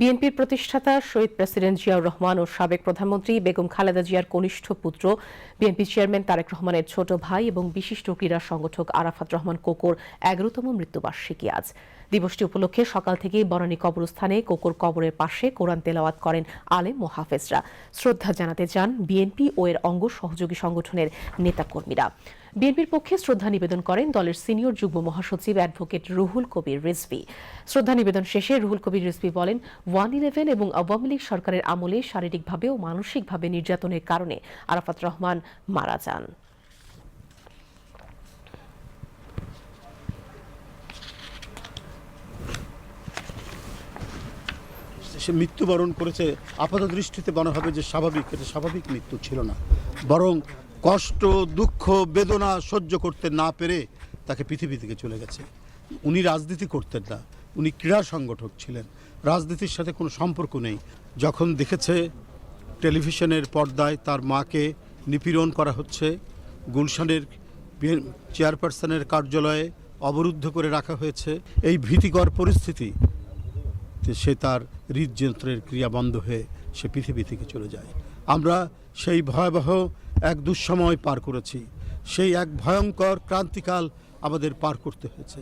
বিএনপির প্রতিষ্ঠাতা শহীদ প্রেসিডেন্ট জিয়াউর রহমান ও সাবেক প্রধানমন্ত্রী বেগম খালেদা জিয়ার কনিষ্ঠ পুত্র বিএনপি চেয়ারম্যান তারেক রহমানের ছোট ভাই এবং বিশিষ্ট ক্রীড়া সংগঠক আরাফাত রহমান কোকোর এগারোতম মৃত্যুবার্ষিকী আজ। দিবসটি উপলক্ষে সকাল থেকেই বনানী কবরস্থানে কোকোর কবরের পাশে কোরআন তেলাওয়াত করেন আলেম ও হাফেজরা শ্রদ্ধা জানাতে যান বিএনপি ও এর অঙ্গ সহযোগী সংগঠনের নেতাকর্মীরা। বিএনপির পক্ষে শ্রদ্ধা নিবেদন করেন দলের সিনিয়র যুগ্ম মহাসচিব অ্যাডভোকেট রুহুল কবির রিজভি। শ্রদ্ধা নিবেদন শেষে রুহুল কবির রিজভি বলেন, ওয়ান ইলেভেন এবং আওয়ামী লীগ সরকারের আমলে শারীরিকভাবে ও মানসিকভাবে নির্যাতনের কারণে আরাফাত রহমান মারা যান। সে মৃত্যুবরণ করেছে আপাত দৃষ্টিতে মনে হবে যে স্বাভাবিক, এটা স্বাভাবিক মৃত্যু ছিল না। বরং কষ্ট, দুঃখ, বেদনা সহ্য করতে না পেরে তাকে পৃথিবী থেকে চলে গেছে। উনি রাজনীতি করতেন না, উনি ক্রীড়া সংগঠক ছিলেন। রাজনীতির সাথে কোনো সম্পর্ক নেই। যখন দেখেছে টেলিভিশনের পর্দায় তার মাকে নিপীড়ন করা হচ্ছে, গুলশানের চেয়ারপারসনের কার্যালয়ে অবরুদ্ধ করে রাখা হয়েছে, এই ভীতিকর পরিস্থিতি সে তার হৃদযন্ত্রের ক্রিয়া বন্ধ হয়ে সে পৃথিবী থেকে চলে যায়। আমরা সেই ভয়াবহ এক দুঃসময় পার করেছি। সেই এক ভয়ঙ্কর ক্রান্তিকাল আমাদের পার করতে হয়েছে।